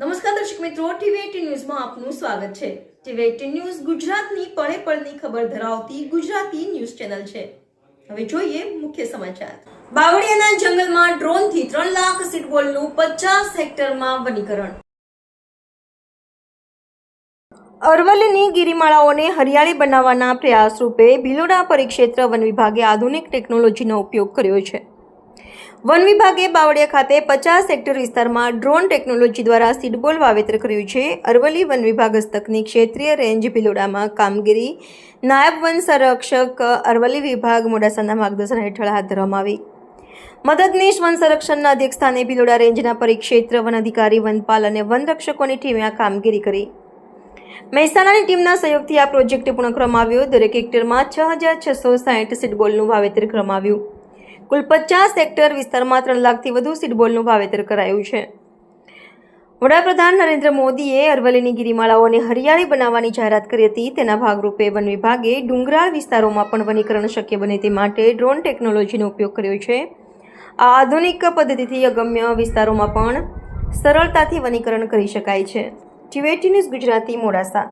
નમસ્કાર દર્શક મિત્રો ટીવી ન્યૂઝમાં આપનું સ્વાગત છે. ટીવી એટીન ન્યૂઝ ગુજરાતની પળે પળની ખબર ધરાવતી ગુજરાતી ન્યૂઝ ચેનલ છે. હવે જોઈએ મુખ્ય સમાચાર. બાવળિયાના જંગલમાં ડ્રોનથી ત્રણ લાખ સીટબોલનું પચાસ હેક્ટરમાં વનીકરણ. અરવલ્લીની ગિરિમાળાઓને હરિયાળી બનાવવાના પ્રયાસ રૂપે ભિલોડા પરિક્ષેત્ર વન વિભાગે આધુનિક ટેકનોલોજીનો ઉપયોગ કર્યો છે. વન વિભાગે બાવળિયા ખાતે પચાસ હેક્ટર વિસ્તારમાં ડ્રોન ટેકનોલોજી દ્વારા સીડબોલ વાવેતર કર્યું છે. અરવલ્લી વન વિભાગ હસ્તકની ક્ષેત્રીય રેન્જ ભિલોડામાં કામગીરી. નાયબ વન સંરક્ષક અરવલ્લી વિભાગ મોડાસાના માર્ગદર્શન હેઠળ હાથ ધરવામાં આવી. મદદનીશ વન સંરક્ષણના અધ્યક્ષ સ્થાને ભિલોડા રેન્જના પરિક્ષેત્ર વન અધિકારી, વનપાલ અને વનરક્ષકોની ટીમે આ કામગીરી કરી. મહેસાણાની ટીમના સહયોગથી આ પ્રોજેક્ટ પૂર્ણ કરવામાં આવ્યો. દરેક હેક્ટરમાં છ હજાર છસો સાહીઠ સીડબોલનું વાવેતર કરવામાં આવ્યું. કુલ પચાસ હેક્ટર વિસ્તારમાં ત્રણ લાખથી વધુ સીડબોલનું વાવેતર કરાયું છે. વડાપ્રધાન નરેન્દ્ર મોદીએ અરવલ્લીની ગિરિમાળાઓને હરિયાળી બનાવવાની જાહેરાત કરી હતી. તેના ભાગરૂપે વન વિભાગે ડુંગરાળ વિસ્તારોમાં પણ વનીકરણ શક્ય બને તે માટે ડ્રોન ટેકનોલોજીનો ઉપયોગ કર્યો છે. આ આધુનિક પદ્ધતિથી અગમ્ય વિસ્તારોમાં પણ સરળતાથી વનીકરણ કરી શકાય છે. ટીવેટી ન્યૂઝ ગુજરાતી મોડાસા.